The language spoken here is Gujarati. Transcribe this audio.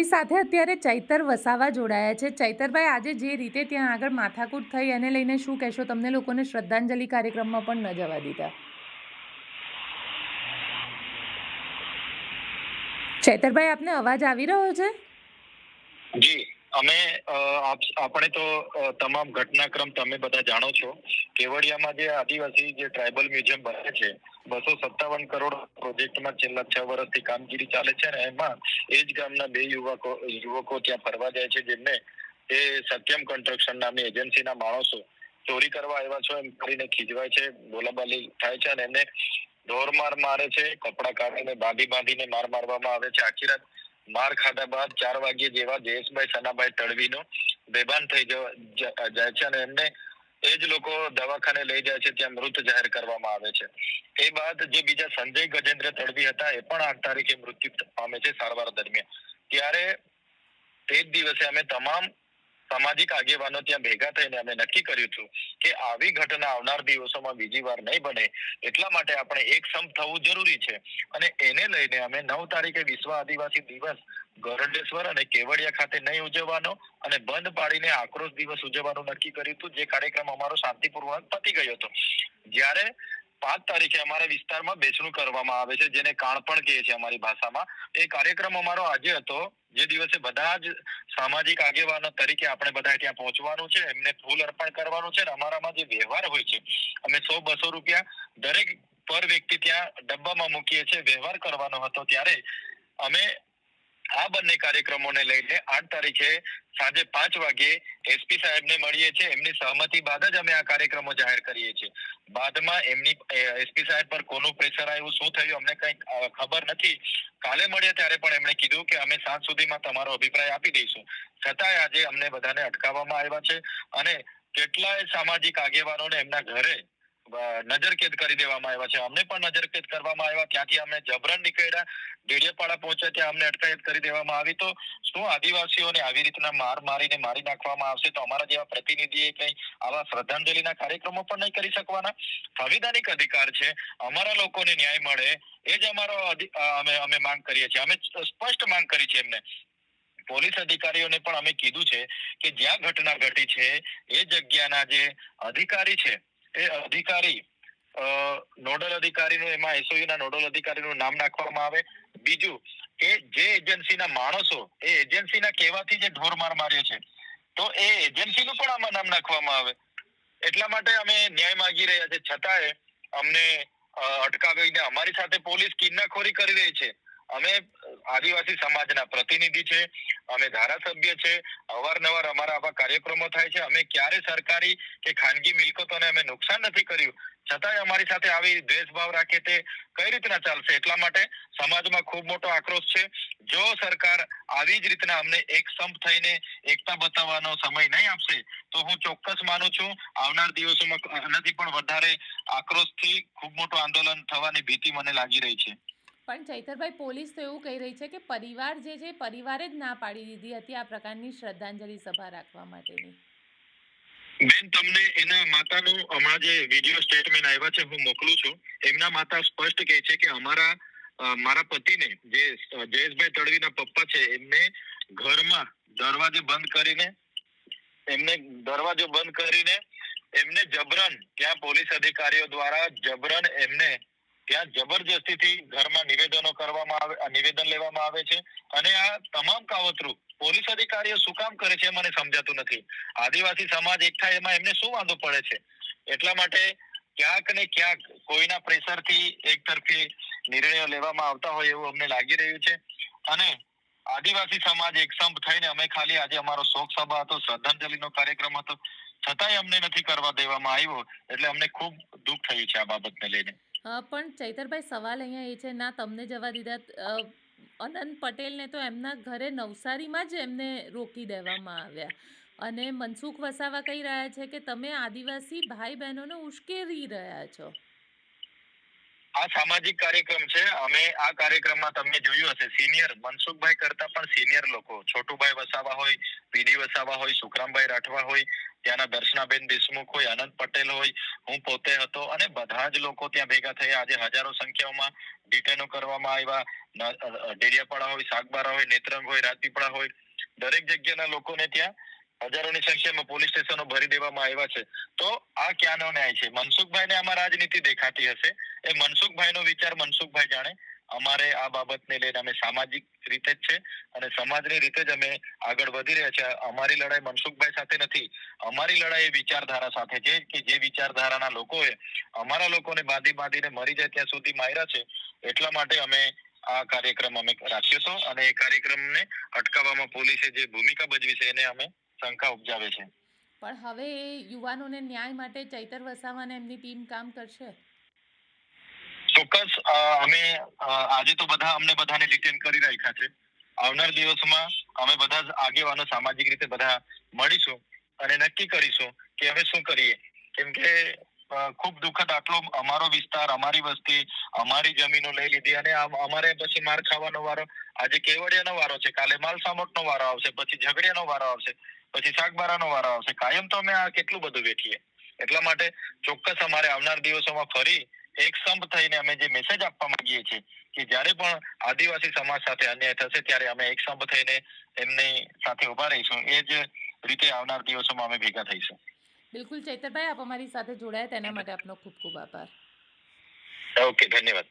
આપણી સાથે અત્યારે ચૈતર વસાવા જોડાયા છે. ચૈતરભાઈ, આજે જે રીતે ત્યાં આગળ માથાકૂટ થઈ એને લઈને શું કહેશો? તમને લોકોને શ્રદ્ધાંજલિ કાર્યક્રમમાં પણ ન જવા દીધા. ચૈતરભાઈ, આપને અવાજ આવી રહ્યો છે? જી. અમે આપણે તો તમામ ઘટનાક્રમ તમે બધા જાણો છો. કેવડિયામાં જે આદિવાસી જે ટ્રાઇબલ મ્યુઝિયમ બને છે, બસો સત્તાવન કરોડ પ્રોજેક્ટમાં છેલ્લા છ વર્ષથી કામગીરી ચાલે છે ને એમાં એ જ ગામના બે યુવકો યુવકો ત્યાં ફરવા જાય છે, જેમને એ સત્યમ કન્સ્ટ્રક્શન નામની એજન્સીના માણસો ચોરી કરવા આવ્યા છો એમ કરીને ખીજવાય છે, બોલાબાલી થાય છે અને એમને ઢોરમાર મારે છે, કપડા કાઢીને બાંધી બાંધીને માર મારવામાં આવે છે. આખી રાત માર ખાધા બાદ ચાર વાગ્યે જેવા જયેશભાઈ, સનાભાઈ તડવીનો બેભાન થઈ જાય છે અને એમને એ જ લોકો દવાખાને લઈ જાય છે, ત્યાં મૃત જાહેર કરવામાં આવે છે. એ બાદ જે બીજા સંજય ગજેન્દ્ર તડવી હતા, એ પણ આઠ તારીખે મૃત્યુ પામે છે સારવાર દરમિયાન. ત્યારે તે જ દિવસે અમે તમામ સામાજિક આગેવાનો ત્યાં ભેગા થઈને અમે નક્કી કર્યું હતું કે આવી ઘટના આવનાર દિવસોમાં બીજી વાર નહીં બને. એટલા માટે આપણે એક સંપ થવું જરૂરી છે. અને એને લઈને અમે નવ તારીખે વિશ્વ આદિવાસી દિવસ ગરડેશ્વર અને કેવડિયા ખાતે નહીં ઉજવવાનો અને બંધ પાડીને આક્રોશ દિવસ ઉજવવાનું નક્કી કર્યું હતું. જે કાર્યક્રમ અમારો શાંતિપૂર્વક પતી ગયો હતો. જ્યારે પાંચ તારીખે અમારા વિસ્તારમાં બેસણું કરવામાં આવે છે, જેને કાણપણ કહે છે અમારી ભાષામાં. એ કાર્યક્રમ અમારો આજે હતો, જે દિવસે બધા જ સામાજિક આગેવાનો તરીકે આપણે બધા ત્યાં પહોંચવાનું છે, એમને ફૂલ અર્પણ કરવાનું છે અમારામાં જે વ્યવહાર હોય છે, અમે સો બસો રૂપિયા દરેક પર વ્યક્તિ ત્યાં ડબ્બામાં મૂકીએ છીએ, વ્યવહાર કરવાનો હતો ત્યારે અમે આ બંને કાર્યક્રમોને લઈને આઠ તારીખે સાંજે પાંચ વાગે એસપી સાહેબને મળીએ છીએ. એમની સહમતિ બાદ જ અમે આ કાર્યક્રમો જાહેર કરીએ છીએ. બાદમાં એમની એસપી સાહેબ પર કોનું પ્રેશર આવ્યું, શું થયું, અમને કઈ ખબર નથી. કાલે મળ્યા ત્યારે પણ એમણે કીધું કે અમે સાંજ સુધીમાં તમારો અભિપ્રાય આપી દઈશું. છતાંય આજે અમને બધાને અટકાવવામાં આવ્યા છે અને કેટલાય સામાજિક આગેવાનોને એમના ઘરે નજરકેદ કરી દેવામાં આવ્યા છે. અમને પણ નજરકેદ કરવામાં આવ્યા. ત્યાંથી અમે જબરન નીકળ્યા. ડેડિયાપાડા પહોંચ્યા ત્યાં અમને અટકાયત કરી દેવામાં આવી. તો શું આદિવાસીઓને આવી રીતના માર મારીને મારી નાખવામાં આવશે? તો અમારા જેવા પ્રતિનિધિએ કઈ આવા શ્રદ્ધાંજલિના કાર્યક્રમો પણ નહીં કરી શકવાના? સંવિધાનિક અધિકાર છે. અમારા લોકોને ન્યાય મળે. એ જ અમારો અમે અમે માંગ કરીએ છીએ. અમે સ્પષ્ટ માંગ કરી છે એમને. પોલીસ અધિકારીઓને પણ અમે કીધું છે કે જ્યાં ઘટના ઘટી છે, એ જગ્યાના જે અધિકારી છે એ અધિકારી નોડલ અધિકારીનું, એમાં એસઓયુ ના નોડલ અધિકારીનું નામ નાખવામાં આવે. બીજું કે જે એજન્સીના માણસો, એ એજન્સીના કહેવાથી જે ઢોરમાર માર્યો છે. તો એ એજન્સીનું પણ આમાં નામ નાખવામાં આવે. એટલા માટે અમે ન્યાય માંગી રહ્યા છે. છતાંય અમને અટકાવીને અમારી સાથે પોલીસ કિન્નાખોરી કરી રહી છે. અમે આદિવાસી સમાજના પ્રતિનિધિ છે, અમે ધારાસભ્ય છે, અવારનવાર અમારા આવા કાર્યક્રમો થાય છે, અમે ક્યારે સરકારી કે ખાનગી મિલકતોને અમે નુકસાન નથી કર્યું? છતાંય અમારી સાથે આવી દ્વેષભાવ રાખે તે કઈ રીતના ચાલશે? એટલા માટે સમાજમાં ખૂબ મોટો આક્રોશ છે. જો સરકાર આવી જ રીતના અમને એક સંપ થઈને એકતા બતાવવાનો સમય નહીં આપશે, તો હું ચોક્કસ માનું છું, આવનાર દિવસોમાં આનાથી પણ વધારે આક્રોશથી ખૂબ મોટું આંદોલન થવાની ભીતિ મને લાગી રહી છે. પણ ચૈતરભાઈ પોલીસ તો એવું કહી રહી છે કે પરિવાર જે છે પરિવારે જ ના પાડી દીધી હતી આ પ્રકારની શ્રદ્ધાંજલિ સભા રાખવા માટેની. બેન તમને એના માતાનું હમણાં જે વીડિયો સ્ટેટમેન્ટ આવ્યા છે, હું મોકલું છું. એમના માતા સ્પષ્ટ કહે છે કે અમારા મારા પતિને જે જયેશભાઈ તડવીના પપ્પા છે, એમને ઘરમાં દરવાજો બંધ કરીને, એમને દરવાજો બંધ કરીને એમને જબરન, ત્યાં પોલીસ અધિકારીઓ દ્વારા જબરન એમને ત્યાં જબરજસ્તીથી ઘરમાં નિવેદનો કરવામાં આવે નિવેદન લેવામાં આવે છે અને આ તમામ કાવતરું પોલીસ અધિકારીઓ શું કામ કરે છે મને સમજાતું નથી. આદિવાસી સમાજ એક થાય એમાં એમને શું વાંધો પડે છે? એટલા માટે ક્યાંક ને ક્યાંક કોઈના પ્રેશરથી એક તરફી નિર્ણયો લેવામાં આવતા હોય એવું અમને લાગી રહ્યું છે. અને આદિવાસી સમાજ એક સંપ થઈને અમે ખાલી આજે અમારો શોક સભા હતો, શ્રદ્ધાંજલિનો કાર્યક્રમ હતો. છતાંય અમને નથી કરવા દેવામાં આવ્યો, એટલે અમને ખૂબ દુઃખ થયું છે આ બાબતને લઈને. પણ ચૈતરભાઈ, સવાલ અહીંયા એ છે, ના, તમને જવા દીધા અનંત પટેલને તો એમના ઘરે નવસારીમાં જ એમને રોકી દેવામાં આવ્યા. અને મનસુખ વસાવા કહી રહ્યા છે કે, તમે આદિવાસી ભાઈ બહેનોને ઉશ્કેરી રહ્યા છો. આ સામાજિક કાર્યક્રમ છે. અમે આ કાર્યક્રમમાં તમે જોયું હશે. સિનિયર, મનસુખભાઈ કરતા પણ સિનિયર લોકો. છોટુભાઈ વસાવા હોય, પીડી વસાવા હોય, સુખરામભાઈ રાઠવા હોય ત્યાંના દર્શનાબેન દેશમુખ હોય, આનંદ પટેલ હોય, હું પોતે હતો અને બધા જ લોકો ત્યાં ભેગા થયા. આજે હજારો સંખ્યામાં ડિટેનો કરવામાં આવ્યા. ડેડિયાપાડા હોય, સાગબારા હોય, નેત્રંગ હોય રાજપીપળા હોય. દરેક જગ્યાના લોકોને ત્યાં હજારોની સંખ્યામાં પોલીસ સ્ટેશનો ભરી દેવામાં આવ્યા છે. તો આ ક્યાંનો ન્યાય છે? મનસુખભાઈને આમાં રાજનીતિ દેખાતી હશે. એ મનસુખભાઈનો વિચાર મનસુખભાઈ જાણે અમારે આ બાબતને લઈને અમે સામાજિક રીતે જ છે અને સમાજની રીતે જ અમે આગળ વધી રહ્યા છે અમારી લડાઈ મનસુખભાઈ સાથે નથી. અમારી લડાઈ વિચારધારા સાથે છે કે જે વિચારધારાના લોકોએ અમારા લોકોને બાંધી બાંધીને મરી જાય ત્યાં સુધી માર્યા છે. એટલા માટે અમે આ કાર્યક્રમ અમે રાખ્યો હતો અને એ કાર્યક્રમને અટકાવવામાં પોલીસે જે ભૂમિકા ભજવી છે એને અમે શંકા ઉપજાવે છે. પણ હવે યુવાનોને ન્યાય માટે ચૈતર વસાવા એમની ટીમ કામ કરશે? ચોક્કસ અમે આજે તો બધા અમને બધાને ડિટેન કરી રાખ્યા છે. આવનાર દિવસમાં અમે બધા જ આગેવાનો સામાજિક રીતે બધા મળીશું અને નક્કી કરીશું કે હવે શું કરીએ. કેમ કે ખૂબ દુઃખદ આટલો અમારો વિસ્તાર, અમારી વસ્તી, અમારી જમીનો લઈ લીધી અને અમારે પછી માર ખાવાનો વારો આજે કેવડિયાનો વારો છે, કાલે માલસામટનો વારો આવશે, પછી ઝઘડિયાનો વારો આવશે, પછી શાકબારાનો વારો આવશે. કાયમ તો અમે આ કેટલું બધું વેઠીએ. એટલા માટે ચોક્કસ અમારે આવનાર દિવસોમાં ફરી એક સંપ થઈને અમે જે મેસેજ આપવા માંગીએ છીએ કે જ્યારે પણ આદિવાસી સમાજ સાથે અન્યાય થશે ત્યારે અમે એક સંપ થઈને એમની સાથે ઊભા રહીશું. એ જ રીતે આવનાર દિવસોમાં અમે ભેગા થઈશું. બિલકુલ ચૈતરભાઈ આપ અમારી સાથે જોડાયા. તેના માટે આપનો ખૂબ ખૂબ આભાર. ઓકે ધન્યવાદ.